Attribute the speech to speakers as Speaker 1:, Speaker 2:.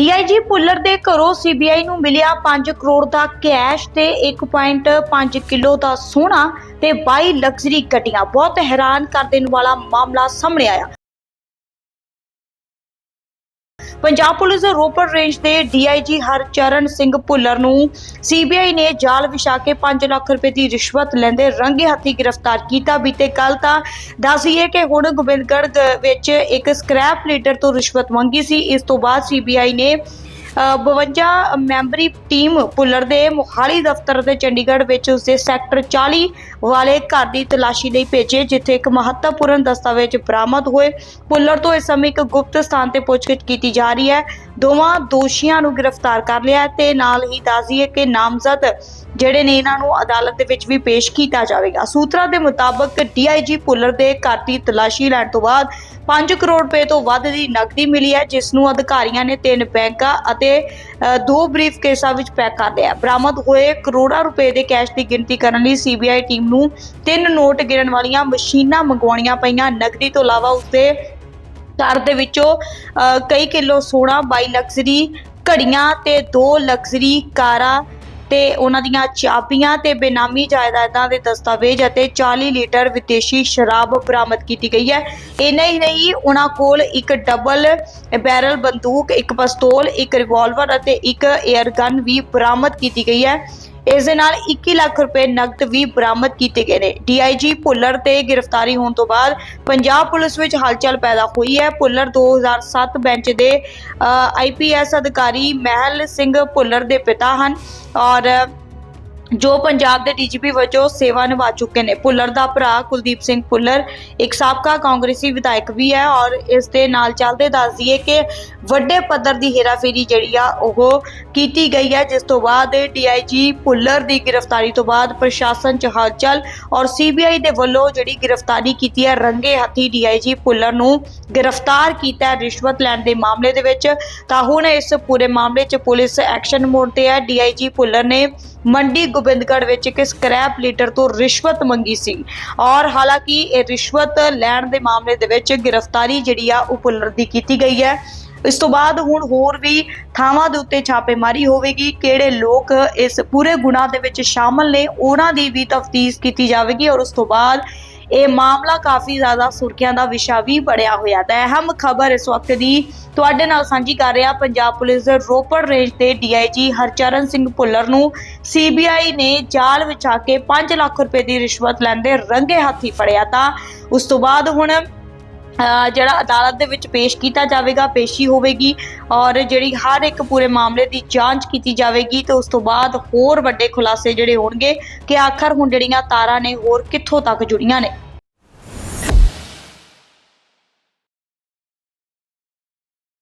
Speaker 1: DIG Bhullar ਦੇ ਘਰੋਂ CBI ਨੂੰ ਮਿਲਿਆ 5 ਕਰੋੜ ਦਾ ਕੈਸ਼ ਤੇ 1.5 ਕਿਲੋ ਦਾ ਸੋਨਾ ਤੇ 22 ਲਗਜ਼ਰੀ ਗੱਡੀਆਂ। ਬਹੁਤ ਹੈਰਾਨ ਕਰ ਦੇਣ ਵਾਲਾ ਮਾਮਲਾ ਸਾਹਮਣੇ ਆਇਆ। ਪੰਜਾਬ ਪੁਲਿਸ ਦੇ ਰੋਪੜ ਰੇਂਜ ਦੇ ਡੀਆਈਜੀ ਹਰਚਰਨ ਸਿੰਘ ਭੁੱਲਰ ਨੂੰ ਸੀਬੀਆਈ ਨੇ ਜਾਲ ਵਿਛਾ ਕੇ 5 ਲੱਖ ਰੁਪਏ ਦੀ ਰਿਸ਼ਵਤ ਲੈਂਦੇ ਰੰਗੇ ਹੱਥੀ ਗ੍ਰਿਫਤਾਰ ਕੀਤਾ। ਬੀਤੇ ਕੱਲ ਤਾਂ ਦੱਸੀਏ ਕਿ ਹੁਣ ਗੋਬਿੰਦਗੜ੍ਹ ਵਿੱਚ ਇੱਕ ਸਕ੍ਰੈਪ ਲੀਡਰ ਤੋਂ ਰਿਸ਼ਵਤ ਮੰਗੀ ਸੀ। ਇਸ ਤੋਂ ਬਾਅਦ ਸੀਬੀਆਈ ਨੇ 52 ਮੈਂਬਰੀ ਟੀਮ ਭੁੱਲਰ ਦੇ ਮੁਹਾਲੀ ਦਫ਼ਤਰ ਦੇ ਚੰਡੀਗੜ੍ਹ ਵਿੱਚ ਉਸਦੇ ਸੈਕਟਰ 40 ਵਾਲੇ ਘਰ ਦੀ ਤਲਾਸ਼ੀ ਲਈ ਭੇਜੇ, ਜਿੱਥੇ ਇੱਕ ਮਹੱਤਵਪੂਰਨ ਦਸਤਾਵੇਜ਼ ਬਰਾਮਦ ਹੋਏ। ਭੁੱਲਰ ਤੋਂ ਇਸ ਸਮੇਂ ਇੱਕ ਗੁਪਤ ਸਥਾਨ ਤੇ ਪੁੱਛਗਿੱਛ ਕੀਤੀ ਜਾ ਰਹੀ ਹੈ। ਦੋਵਾਂ ਦੋਸ਼ੀਆਂ ਨੂੰ ਗ੍ਰਿਫਤਾਰ ਕਰ ਲਿਆ ਤੇ ਨਾਲ ਹੀ ਦੱਸੀਏ ਕਿ ਨਾਮਜ਼ਦ ਜਿਹੜੇ ਨੇ ਇਹਨਾਂ ਨੂੰ ਅਦਾਲਤ ਦੇ ਵਿੱਚ ਵੀ ਪੇਸ਼ ਕੀਤਾ ਜਾਵੇਗਾ। ਸੂਤਰਾਂ ਦੇ ਮੁਤਾਬਕ ਡੀਆਈਜੀ ਭੁੱਲਰ ਦੇ ਘਰ ਦੀ ਤਲਾਸ਼ੀ ਲੈਣ ਤੋਂ ਬਾਅਦ 5 ਕਰੋੜ ਰੁਪਏ ਤੋਂ ਵੱਧ ਦੀ ਨਕਦੀ ਮਿਲੀ ਹੈ, ਜਿਸ ਨੂੰ ਅਧਿਕਾਰੀਆਂ ਨੇ ਤਿੰਨ ਬੈਂਕਾਂ ਅਤੇ ਦੋ ਬਰੀਫ ਕੇਸਾਂ ਵਿੱਚ ਪੈਕ ਕਰ ਲਿਆ ਬਰਾਮਦ ਹੋਏ ਕਰੋੜਾਂ ਰੁਪਏ ਦੇ ਕੈਸ਼ ਦੀ ਗਿਣਤੀ ਕਰਨ ਲਈ ਸੀਬੀਆਈ ਟੀਮ ਨੂੰ ਤਿੰਨ ਨੋਟ ਗਿਣਨ ਵਾਲੀਆਂ ਮਸ਼ੀਨਾਂ ਮੰਗਵਾਉਣੀਆਂ ਪਈਆਂ। ਨਕਦੀ ਤੋਂ ਇਲਾਵਾ ਉਸਦੇ ਘਰ ਦੇ ਵਿੱਚੋਂ ਕਈ ਕਿਲੋ ਸੋਨਾ 22 ਲਗਜ਼ਰੀ ਘੜੀਆਂ ਤੇ ਦੋ ਲਗਜ਼ਰੀ ਕਾਰਾਂ ਤੇ ਉਹਨਾਂ ਦੀਆਂ ਚਾਬੀਆਂ ਤੇ ਬੇਨਾਮੀ ਜਾਇਦਾਦਾਂ ਦੇ ਦਸਤਾਵੇਜ਼ ਅਤੇ 40 ਲੀਟਰ ਵਿਦੇਸ਼ੀ ਸ਼ਰਾਬ ਬਰਾਮਦ ਕੀਤੀ ਗਈ ਹੈ। ਇੰਨਾ ਹੀ ਨਹੀਂ, ਉਹਨਾਂ ਕੋਲ ਇੱਕ ਡਬਲ ਬੈਰਲ ਬੰਦੂਕ, ਇੱਕ ਪਿਸਤੌਲ, ਇੱਕ ਰਿਵਾਲਵਰ ਅਤੇ ਇੱਕ 에ਅਰ ਗਨ ਵੀ ਬਰਾਮਦ ਕੀਤੀ ਗਈ ਹੈ। ਇਸ ਦੇ ਨਾਲ 21 ਲੱਖ ਰੁਪਏ ਨਕਦ ਵੀ ਬਰਾਮਦ ਕੀਤੇ ਗਏ ਨੇ। ਡੀਆਈਜੀ ਭੁੱਲਰ ਤੇ ਗ੍ਰਿਫਤਾਰੀ ਹੋਣ ਤੋਂ ਬਾਅਦ ਪੰਜਾਬ ਪੁਲਿਸ ਵਿੱਚ ਹਲਚਲ ਪੈਦਾ ਹੋਈ ਹੈ। ਭੁੱਲਰ 2007 ਬੈਂਚ ਦੇ ਆਈਪੀਐਸ ਅਧਿਕਾਰੀ ਮਹਿਲ ਸਿੰਘ ਭੁੱਲਰ ਦੇ ਪਿਤਾ ਹਨ ਔਰ ਜੋ ਪੰਜਾਬ ਦੇ ਡੀਜੀਪੀ ਵਜੋਂ ਸੇਵਾ ਨਿਭਾ ਚੁੱਕੇ ਨੇ। ਭੁੱਲਰ ਦਾ ਭਰਾ ਕੁਲਦੀਪ ਸਿੰਘ ਭੁੱਲਰ, ਇੱਕ ਸਾਬਕਾ ਕਾਂਗਰਸੀ ਵਿਧਾਇਕ ਵੀ ਹੈ ਔਰ ਇਸ ਦੇ ਨਾਲ ਚੱਲਦੇ ਦੱਸ ਦਈਏ ਕਿ ਵੱਡੇ ਪੱਧਰ ਦੀ ਹੇਰਾਫੇਰੀ ਜਿਹੜੀ ਆ, ਉਹ ਕੀਤੀ ਗਈ ਹੈ, ਜਿਸ ਤੋਂ ਬਾਅਦ ਡੀਆਈਜੀ ਭੁੱਲਰ ਦੀ ਗ੍ਰਿਫਤਾਰੀ ਤੋਂ ਬਾਅਦ ਪ੍ਰਸ਼ਾਸਨ ਚ ਹਲਚਲ ਔਰ ਸੀਬੀਆਈ ਦੇ ਵੱਲੋਂ ਜਿਹੜੀ ਗ੍ਰਿਫਤਾਰੀ ਕੀਤੀ ਹੈ, ਰੰਗੇ ਹੱਥੀ ਡੀਆਈਜੀ ਭੁੱਲਰ ਨੂੰ ਗ੍ਰਿਫਤਾਰ ਕੀਤਾ ਰਿਸ਼ਵਤ ਲੈਣ ਦੇ ਮਾਮਲੇ ਦੇ ਵਿੱਚ। ਤਾਂ ਹੁਣ ਇਸ ਪੂਰੇ ਮਾਮਲੇ 'ਚ ਪੁਲਿਸ ਐਕਸ਼ਨ ਮੋਡ ਤੇ ਹੈ। ਡੀਆਈਜੀ ਭੁੱਲਰ ਨੇ ਮੰਡੀ ਗੋਬਿੰਦਗੜ੍ਹ ਵਿੱਚ ਇੱਕ ਸਕ੍ਰੈਪ ਲੀਡਰ ਤੋਂ ਰਿਸ਼ਵਤ ਮੰਗੀ ਸੀ। ਔਰ ਹਾਲਾਂਕਿ ਇਹ ਰਿਸ਼ਵਤ ਲੈਣ ਦੇ ਮਾਮਲੇ ਦੇ ਵਿੱਚ ਗ੍ਰਿਫਤਾਰੀ ਜਿਹੜੀ ਆ, ਉਹ ਭੁੱਲਰ ਦੀ ਕੀਤੀ ਗਈ ਹੈ। ਇਸ ਤੋਂ ਬਾਅਦ ਹੁਣ ਹੋਰ ਵੀ ਥਾਵਾਂ ਦੇ ਉੱਤੇ ਛਾਪੇਮਾਰੀ ਹੋਵੇਗੀ। ਕਿਹੜੇ ਲੋਕ ਇਸ ਪੂਰੇ ਗੁਨਾਹ ਦੇ ਵਿੱਚ ਸ਼ਾਮਲ ਨੇ, ਉਹਨਾਂ ਦੀ ਵੀ ਤਫਤੀਸ਼ ਕੀਤੀ ਜਾਵੇਗੀ। ਔਰ ਉਸ ਤੋਂ ਬਾਅਦ ਇਹ ਮਾਮਲਾ ਕਾਫੀ ਜ਼ਿਆਦਾ ਸੁਰਖੀਆਂ ਦਾ ਵਿਸ਼ਾ ਵੀ ਬਣਿਆ ਹੋਇਆ ਹੈ। ਅਹਿਮ ਖਬਰ ਇਸ ਵਕਤ ਦੀ ਤੁਹਾਡੇ ਨਾਲ ਸਾਂਝੀ ਕਰ ਰਿਹਾ ਪੰਜਾਬ ਪੁਲਿਸ ਦੇ ਰੋਪੜ ਰੇਂਜ ਦੇ ਡੀਆਈਜੀ ਹਰਚਰਨ ਸਿੰਘ ਭੁੱਲਰ ਨੂੰ। ਸੀਬੀਆਈ ਨੇ ਜਾਲ ਵਿਛਾ ਕੇ 5 ਲੱਖ ਰੁਪਏ ਦੀ ਰਿਸ਼ਵਤ ਲੈਂਦੇ ਰੰਗੇ ਹੱਥੀ ਫੜਿਆ ਤਾਂ ਉਸ ਤੋਂ ਬਾਅਦ ਹੁਣ ਜਿਹੜਾ ਅਦਾਲਤ ਦੇ ਵਿੱਚ ਪੇਸ਼ ਕੀਤਾ ਜਾਵੇਗਾ, ਪੇਸ਼ੀ ਹੋਵੇਗੀ ਔਰ ਜਿਹੜੀ ਹਰ ਇੱਕ ਪੂਰੇ ਮਾਮਲੇ ਦੀ ਜਾਂਚ ਕੀਤੀ ਜਾਵੇਗੀ ਤੇ ਉਸ ਤੋਂ ਬਾਅਦ ਹੋਰ ਵੱਡੇ ਖੁਲਾਸੇ ਜਿਹੜੇ ਹੋਣਗੇ ਕਿ ਆਖਰ ਹੁਣ ਜਿਹੜੀਆਂ ਤਾਰਾਂ ਨੇ ਹੋਰ ਕਿੱਥੋਂ ਤੱਕ ਜੁੜੀਆਂ ਨੇ।